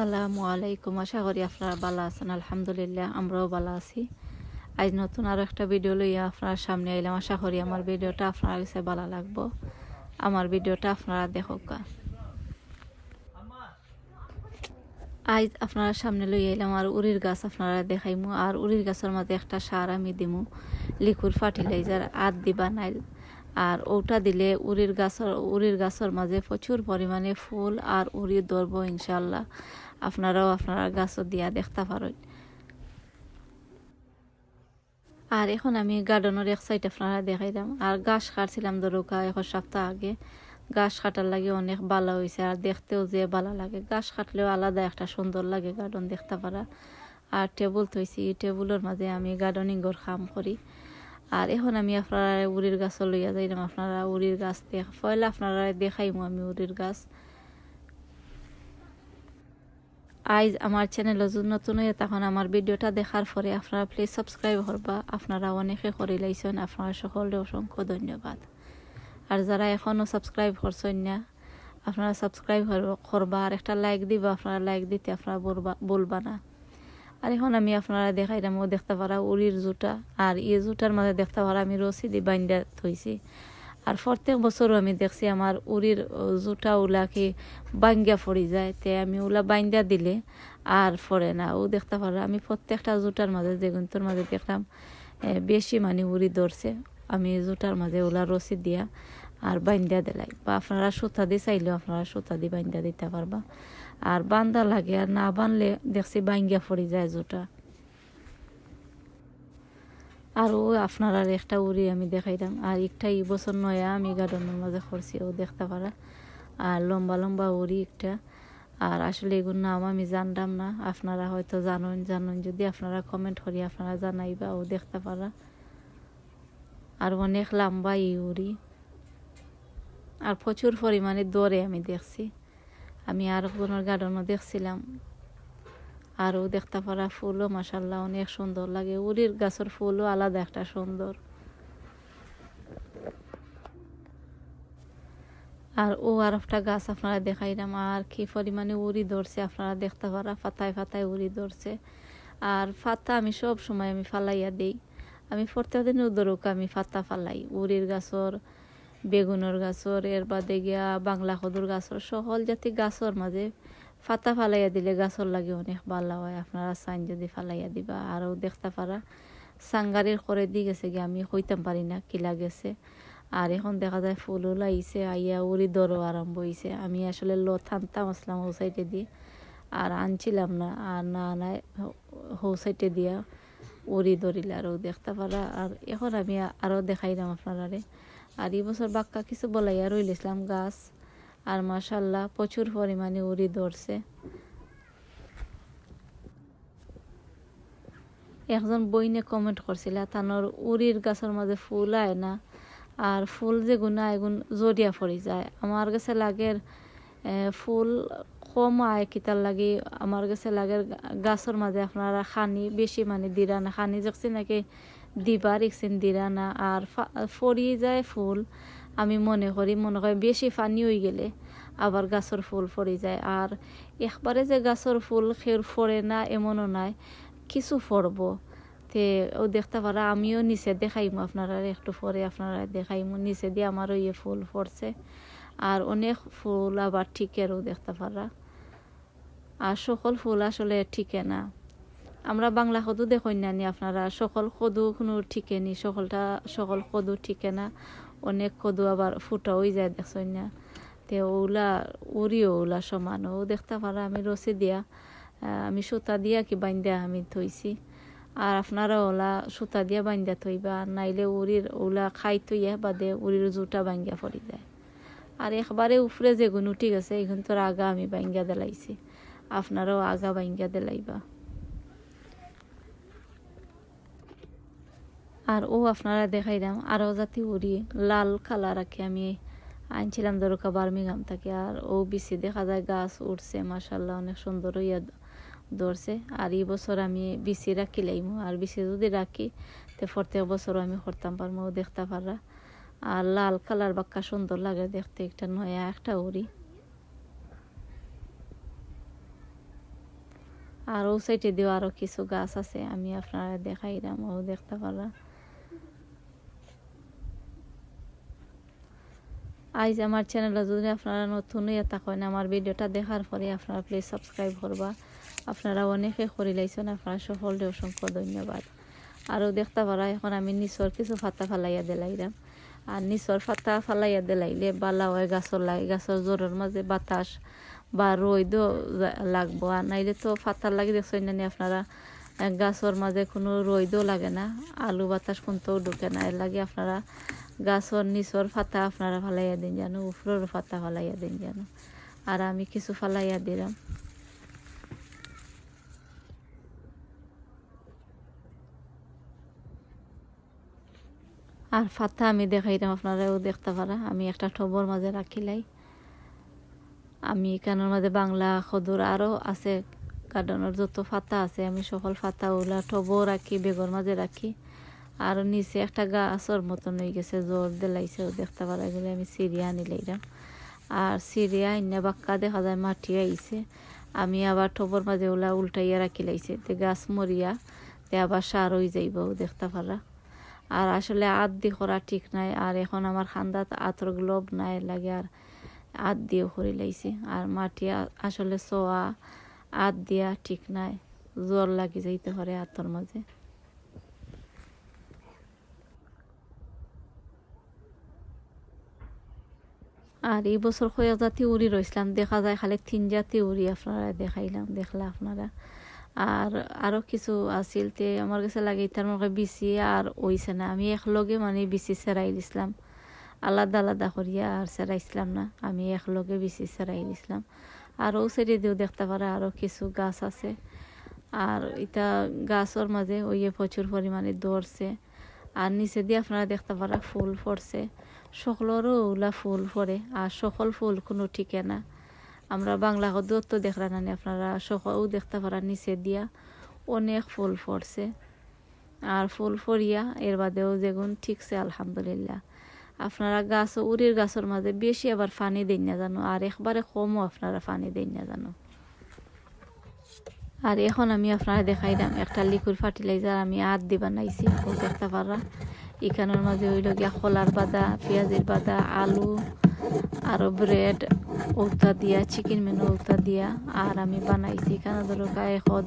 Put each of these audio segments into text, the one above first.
আসসালামু আলাইকুম। আশা করি আপনারা ভালো আছেন। আলহামদুলিল্লাহ, আমরাও ভালো আছি। আজ নতুন আরও একটা ভিডিও লইয়া আপনার সামনে আইলাম। আশা করি আমার ভিডিওটা আপনার কাছে ভালো লাগবো। আমার ভিডিওটা আপনারা দেখুক। আজ আপনার সামনে লই আইলাম আর উরির গাছ আপনারা দেখাইমু। আর উরির গাছের মাঝে একটা সার আমি দিমু। লিকুইড ফার্টিলাইজার, আদ দিবা নাইল। আর ওটা দিলে উরির গাছের উরির গাছের মাঝে প্রচুর পরিমাণে ফুল আর উরি ধরবো ইনশাল্লাহ আপনারাও আপনারা গাছও দিয়া দেখতে পারেন। আর এখন আমি গার্ডেনের এক সাইড আপনারা দেখাইলাম আর গাছ কাটছিলাম ধরুকা এক সপ্তাহ আগে। গাছ কাটার লাগে অনেক ভালো হয়েছে আর দেখতেও যে ভালো লাগে। গাছ কাটলেও আলাদা একটা সুন্দর লাগে গার্ডেন দেখতে পারা। আর টেবুল থইছি টেবুলের মাঝে আমি গার্ডেনিংয়ের কাম করি। আর এখন আমি আপনারা উড়ির গাছও লইয়া যাইলাম আপনারা উড়ির গাছ দেখ, পয়লা আপনারা দেখাইমু আমি উড়ির গাছ। আইজ আমার চ্যানেল নতুন হয়ে তখন আমার ভিডিওটা দেখার পরে আপনারা প্লিজ সাবস্ক্রাইব করবা। আপনারা অনেকে করে লাইছেন। আপনারা সকলে অসংখ্য ধন্যবাদ। আর যারা এখনও সাবস্ক্রাইব করছেন না, আপনারা সাবস্ক্রাইব করবা। আর একটা লাইক দিবা। আপনারা লাইক দিতে আপনারা বলবা বলবা না। আর এখন আমি আপনারা দেখাইলাম ও দেখতে পারা উড়ির জুটা আর এই জুটার মাঝে দেখতে পারা আমি রসি দি বাইন্দা থইছি। আর প্রত্যেক বছরও আমি দেখছি আমার উড়ির জুটা উলা কি বাঙ্গা পড়ি যায়, তে আমি ওলা বাইন্দা দিলে আর ফরে না। ও দেখতে পারা, আমি প্রত্যেকটা জুটার মাঝে যেগুন্তর মাঝে দেখলাম বেশি মানে উড়ি ধরছে। আমি জুটার মাঝে ওলা রসি দিয়া আর বাইন্দা দিলাই। বা আপনারা সুতা দিয়ে চাইলেও আপনারা সুতা দিয়ে বাইন্দা দিতে পারবা। আর বান্দা লাগে আর না বানলে দেখছি বাঙ্গিয়া পড়ে যায় জুটা আর ও আপনার আর একটা উড়ি আমি দেখাইতাম। আর একটা এই বছর নয়া আমি গার্ডেনের মাঝে করছি, ও দেখতে পারা। আর লম্বা লম্বা উড়ি একটা। আর আসলে এগুলো নাম আমি জানতাম না। আপনারা হয়তো জানেন জানেন। যদি আপনারা কমেন্ট করি, আপনারা জানাইবা, ও দেখতে পারা। আর অনেক লম্বা এই উড়ি। আর প্রচুর পরিমাণে দৌড়ে আমি দেখছি। আমি আর কোনো গার্ডেনও দেখছিলাম। আরও দেখতে পারা ফুলও মাসাল্লাহ অনেক সুন্দর লাগে। উড়ির গাছের ফুলও আলাদা একটা সুন্দর। আর ও আর একটা গাছ আপনারা দেখাইলাম, আর কি পরিমাণে উড়ি ধরছে আপনারা দেখতে পারা, ফাতায় ফাতায় উড়ি ধরছে। আর ফাতা আমি সব সময় আমি ফালাইয়া দিই। আমি প্রত্যেক দিন ধরুক আমি ফাতা ফালাই। উড়ির গাছর, বেগুনের গাছর, এর বাদে গিয়া বাংলা কদুর গাছর, সহল জাতি গাছর মাঝে ফাতা ফালাইয়া দিলে গাছর লাগে অনেক ভালো হয়। আপনারা চাইন যদি ফালাইয়া দিবা আরও দেখতে পারা। সাঙ্গারির করে দি গেছে গিয়ে, আমি হইতাম পারি না কি লাগেছে। আর এখন দেখা যায় ফুলও লাগিছে আইয়া উড়ি দরও আরম্ভ হয়েছে আমি আসলে লো থানতাম আসলাম সাইডে দিয়ে, আর আনছিলাম না। আর না নাই হৌ সাইডে দিয়া উড়ি ধরিলে আরও দেখতে পারা। আর এখন আমি আরও দেখাইলাম আপনারারে। আর এই বছর বাক্কা কিছু বলাইয়া রইলেছিলাম গাছ। আর মাসাল্লাহ প্রচুর পরিমাণে উড়ি ধরছে। একজন বইনে কমেন্ট করছিল, তানোর উড়ির গাছের মাঝে ফুল আয় না, আর ফুল যে গুণা এগুন জড়িয়া পড়ি যায়। আমার কাছে লাগের ফুল কম আয় কিতার লাগে, আমার কাছে লাগে গাছের মাঝে আপনারা খানি বেশি মানে দিরা না, খানি যাচ্ছে নাকি দিবার ইকছেন দিরা না, আর ফরিয়ে যায় ফুল আমি মনে করি মনে করি বেশি পানি হয়ে গেলে আবার গাছের ফুল ফরে যায়। আর একবারে যে গাছের ফুল খের ফরে না, এমনও নাই, কিছু ফরব তে ও দেখতে পারা, আমিও নিচে দেখাইমু, আপনারা একটু পরে আপনারা দেখাইমু, নিচে দিয়ে আমারও ইয়ে ফুল ফরছে আর অনেক ফুল আবার ঠিকেরও দেখতে পারা। আর সকল ফুল আসলে ঠিকে না। আমরা বাংলা সদু দেখুন নানি আপনারা, সকল সদু কোনো ঠিকে নি সকলটা, সকল সদু ঠিকে না। অনেক কদু আবার ফুটা হয়ে যায়, দেখছেন না? তে ওলা উড়িও ওলা সমান। ও দেখতে পারা আমি রসি দিয়া আমি সুতা দিয়া কি বাইন্দা আমি থইছি। আর আপনারা ওলা সুতা দিয়া বাইন্দা থইবা নাইলে উড়ির ওলা খাই থইয়া বাদে উড়ির জুটা বাঙ্গিয়া পড়ি যায়। আর একবারে উফরে যেগুলো ঠিক আছে, এখন তোর আগা আমি বাঙ্গা দেলাইছি। আপনারাও আগা বাঙ্গা দেলাইবা। আর ও আপনারা দেখাইলাম আরও জাতি উড়ি, লাল কালার রাখি আমি আনছিলাম দরকা বার্মিগাম থেকে, আর ও বিসি দেখা যায় গাছ উঠছে মাসাল্লাহ অনেক সুন্দর ইয়া ধরছে। আর এই বছর আমি বিসি রাখি লাইমু, আর বিসি যদি রাখি, তো প্রত্যেক বছর আমি করতাম পারব দেখতে পারা আর লাল কালার বাক্কা সুন্দর লাগে দেখতে, একটা নয়া একটা উড়ি। আর ও সাইডে দিয়েও আরও কিছু গাছ আছে, আমি আপনারা দেখাইলাম ও দেখতে পারা আইজ আমার চ্যানেলে যদি আপনারা নতুন হইয়া থাকেন, আমার ভিডিওটা দেখার পরে আপনারা প্লিজ সাবস্ক্রাইব করবা। আপনারা অনেকে করে লাইছেন, আপনারা সকলকে অসংখ্য ধন্যবাদ। আরও দেখতে পারা, এখন আমি নিচর কিছু ফাতা ফালাইয়া দিলাইলাম। আর নিচর ফাতা ফালাইয়া দিলাইলে বালা হয়, গাছর লাগে গাছর জোরের মাঝে বাতাস বা রোদও লাগবো। আর নাইলে তো ফাতার লাগে দেখছেন না আপনারা? গাছর মাঝে কোনো রোদও লাগে না, আলু বাতাস কোনটাও ঢুকে না। এর লাগে আপনারা গাছর নিচর ফাতা আপনারা ফালাইয়া দিন জানো উপরের ফাতা ফালাইয়া দিন জানো আর আমি কিছু ফালাইয়া দিলাম। আর ফাতা আমি দেখাইলাম আপনারাও দেখতে পারা। আমি একটা টবর মাঝে রাখিলাই। আমি এখানের মাঝে বাংলা সদুর আরও আছে গার্ডেনের যত ফাতা আছে, আমি সকল ফাতা ওলা টবও রাখি বেগর মাঝে রাখি। আর নিচে একটা গাছর মতন হয়ে গেছে জোর দিলাইছে দেখতে পারা গেলে আমি সিরিয়া আনিলাইলাম আর সিরিয়া ইন্না বাক্কা দেখা যায় মাটি আইছে। আমি আবার টবর মাঝে ওলা উল্টাইয়া রাখি লাইছে, তে গাছ মরিয়া, তে আবার সার হয়ে যাইব দেখতে পারা। আর আসলে আত দি করা ঠিক নাই, আর এখন আমার খান্দাত আতর গ্লোব নাই লাগে আর আত দিয়েও করে লাইছি। আর মাটি আসলে সোয়া, আত দিয়া ঠিক নাই জ্বর লাগি যাইতে পারে আতর মাঝে। আর এই বছর কয়েক জাতি উড়ি রইছিলাম দেখা যায়, খালি তিন জাতি উড়ি আপনারা দেখাইলাম, দেখলা আপনারা। আর আরও কিছু আছিল তে আমার কাছে লাগে তার মনে বিচি আর ওইছে না। আমি একলগে মানে বিচি সেরাই দিছিলাম আলাদা আলাদা করিয়া আর সেরাইছিলাম না। আমি একলগে বিচি সেরাই দিছিলাম আর ও সাইডে দিয়েও দেখতে পারে আরও কিছু গাছ আছে। আর এটা গাছর মাঝে ওইয়ে প্রচুর পরিমাণে দৌড়ছে। আর নিচে দিয়ে আপনারা দেখতে পারা ফুল পড়ছে। সকলেরও ওলা ফুল পড়ে, আর সকল ফুল কোনো ঠিকে না আমরা বাংলা হদুর তো দেখলাম না আপনারা সকলও দেখতে পারা নিচে দিয়া। অনেক ফুল ফরছে আর ফুল ফরিয়া এর বাদেও যেগুন ঠিকছে, আলহামদুলিল্লাহ। আপনারা গাছ উড়ির গাছের মাঝে বেশি আবার পানি দেন না জানো, আর একবারে কমও আপনারা পানি দেন না জানো। আর এখন আমি আপনারা দেখাইলাম একটা লিকুইড ফার্টিলাইজার আমি আট দি বানাইছি ও দেখতে পারা এখানের মাঝে হইল গিয়া খোলার বাদা পেঁয়াজের বাদা আলু আরও ব্রেড ঔতা দিয়া চিকেন মেনু উত্তা দিয়া। আর আমি বানাইছি এখানে ধরো এখন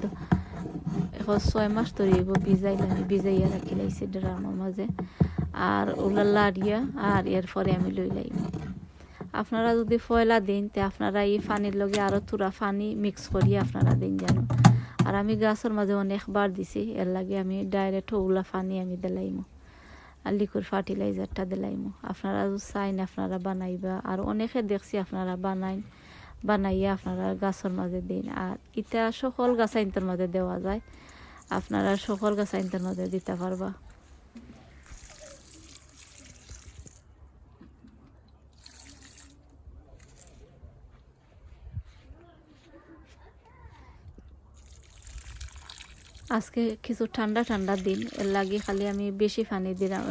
এখন ছয় মাস ধরে এব ভিজাইলে আমি ভিজাইয়া রাখি লাইছি ড্রামের মাঝে। আর ওলা লাড়িয়া, আর এরপরে আমি লই লাইম আপনারা যদি ফয়লা দিন, তে আপনারা এই পানির লগে আরও তুরা পানি মিক্স করিয়ে আপনারা দিন জানো। আর আমি গাছের মাঝে অনেকবার দিছি, এর লাগে আমি ডাইরেক্ট ওগুলা পানি আমি দিলাইমো। আর লিকুইড ফার্টিলাইজারটা দিলাইমো। আপনারা চাইন আপনারা বানাইবা। আর অনেকে দেখছি আপনারা বানাইন, বানাইয়া আপনারা গাছের মাঝে দিন। আর ইটা সকল গাছাইনটার মাঝে দেওয়া যায়। আপনারা সকল গাছাইনটার মাঝে দিতে পারবা। আজকে কিছু ঠান্ডা ঠান্ডা দিন, এর লাগে খালি আমি বেশি পানি দিলাম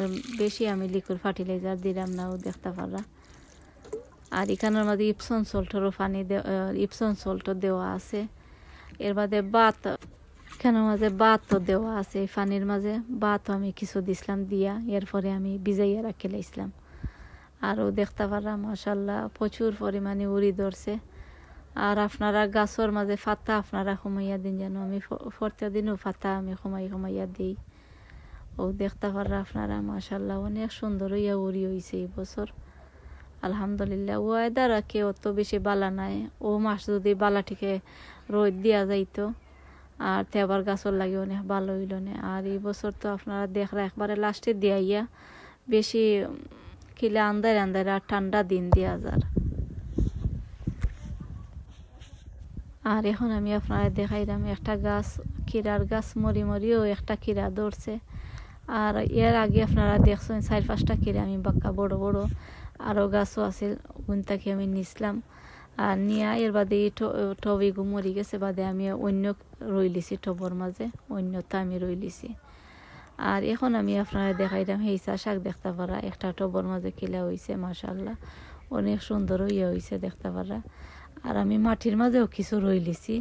বেশি আমি লিকুইড ফার্টিলাইজার দিলাম না, ও দেখতে পারা আর এখানের মাঝে ইপসন সল্টরও পানি ইপসন সল্টও দেওয়া আছে। এর বাদে বাত এখানের মাঝে বাতও দেওয়া আছে পানির মাঝে বাতও আমি কিছু দিছিলাম দিয়া, এরপরে আমি ভিজাইয়া রাখি লাইছিলাম। আরও দেখতে পারা মাসাল্লাহ প্রচুর পরিমাণে উড়ি ধরছে। আর আপনারা গাছর মাঝে ফাতা আপনারা কমাইয়া দিন যেন আমি ফরতে দিনও ফাতা আমি কমাই কমাইয়া দিই। ও দেখতে পারা আপনারা মাসাল্লাহ অনেক সুন্দর হইয়া উড়ি হয়েছে এই বছর। আলহামদুলিল্লাহ ও ওয়েদার কে অত বেশি বালা নাই। ও মাস যদি বালা থেকে রোদ দিয়া যাইতো আর তেবার গাছর লাগে অনেক ভালো হইল না। আর এই বছর তো আপনারা দেখরা একবারে লাস্টে দিয়াইয়া বেশি উম, কিলে আন্দার আন্দার আর ঠান্ডা দিন দিয়া যার। আর এখন আমি আপনারা দেখাইলাম একটা গাছ কিরার গাছ, মরি মরিও একটা কিরা ধরছে। আর এর আগে আপনারা দেখছেন চার পাঁচটা কিরা আমি বাক্কা বড় বড়। আরও গাছও আছিল ওনটাকে আমি নিছিলাম। আর নিয়া এর বাদে এই টবিগু মরি গেছে, বাদে আমি অন্য রই লিছি টবর মাঝে অন্যটা আমি রই লিছি আর এখন আমি আপনারা দেখাইলাম হেইসা শাক দেখতে পারা, একটা টবর মাঝে কিলা হয়েছে মাশাল্লাহ অনেক সুন্দর ইয়ে হয়েছে দেখতে পারা। আর আমি মাটির মাঝেও কিছু রই লিছি।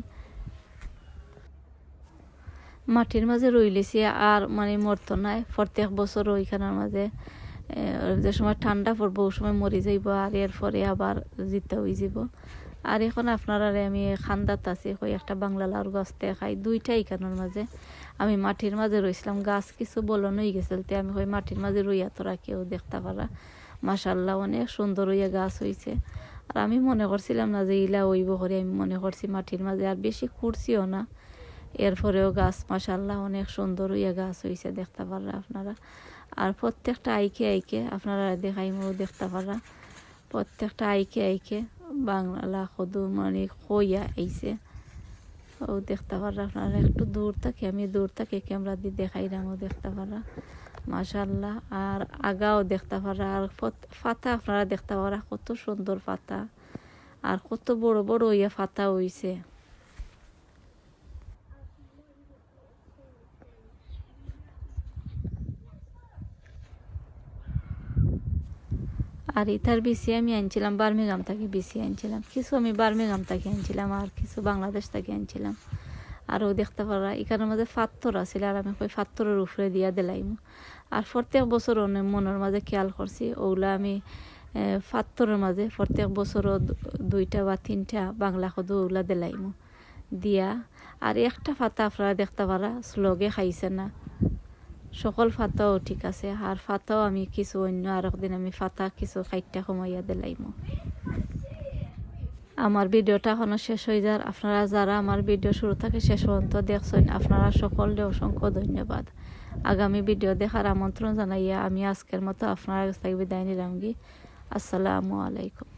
মাটির মাঝে রইলেছি আর মানে মরতো নাই। প্রত্যেক বছর ওইখানের মাঝে যে সময় ঠান্ডা পড়ব ওই সময় মরি যাইব আর এরপরে আবার জিতে হয়ে যাব। আর এখন আপনারা আমি খান্দাত আছি, কই একটা বাংলা লাউর গাছ খাই দুইটা এখানের মাঝে। আমি মাটির মাঝে রইছিলাম, গাছ কিছু বলন হয়ে গেছিল তে আমি কই মাটির মাঝে রইয়া তোরা কেউ দেখতে পারা। মাসাল্লাহ অনেক সুন্দর হইয়া গাছ হইছে। আর আমি মনে করছিলাম না যে ইলা ওইব করে আমি মনে করছি মাটির মাঝে, আর বেশি খুঁড়ছিও না। এরপরেও গাছ মাসাল্লাহ অনেক সুন্দর হইয়া গাছ হইছে, দেখতে পারা আপনারা। আর প্রত্যেকটা আইকে আইকে আপনারা দেখাইমো, দেখতে পারা প্রত্যেকটা আইকে আইকে বাংলা সদু মানে কইয়া আইছে। ও দেখতে পারা আপনারা, একটু দূর থাকে, আমি দূর থাকে, ক্যামেরা দিয়ে দেখাইলামও দেখতে পারা মাশাল্লাহ আর আগাও দেখতে পারা, আর ফাতা আপনারা দেখতে পারা, কত সুন্দর ফাতা। আর কত বড় বড় ইয়া ফাতা হইছে। আর ইতার বিসি আমি আনছিলাম, বার্মিগাম থেকে বিসি আনছিলাম। কিছু আমি বার্মিগাম থেকে আনছিলাম, আর কিছু বাংলাদেশ থেকে আনছিলাম। আরও দেখতে পারা। এখানের মধ্যে ফাত্তর আছিল আর আমি কই ফাত্তরের উপরে দিয়া দিলাইম। আর প্রত্যেক বছর অনেক মনের মাঝে খেয়াল করছি, ওগুলা আমি ফাত্তরের মাঝে প্রত্যেক বছরও দু- দুইটা বা তিনটা বাংলা সদু ওগুলা দিলাইম। দিয়া, আর একটা ফাতা আপনারা দেখতে পারা স্লগে খাইছে না। সকল ফাতাও ঠিক আছে, আর ফাতাও আমি কিছু অন্য আর একদিন আমি ফাতা কিছু খাইটা কমাইয়া দিলাইমো। আমার ভিডিওটা এখনও শেষ হয়ে যার আপনারা যারা আমার ভিডিও শুরু থাকে শেষ পর্যন্ত দেখছেন, আপনারা সকলকে অসংখ্য ধন্যবাদ। আগামী ভিডিও দেখার আমন্ত্রণ জানাইয়া আমি আজকের মতো আপনারা বিদায় নিলাম গি। আসসালামু আলাইকুম।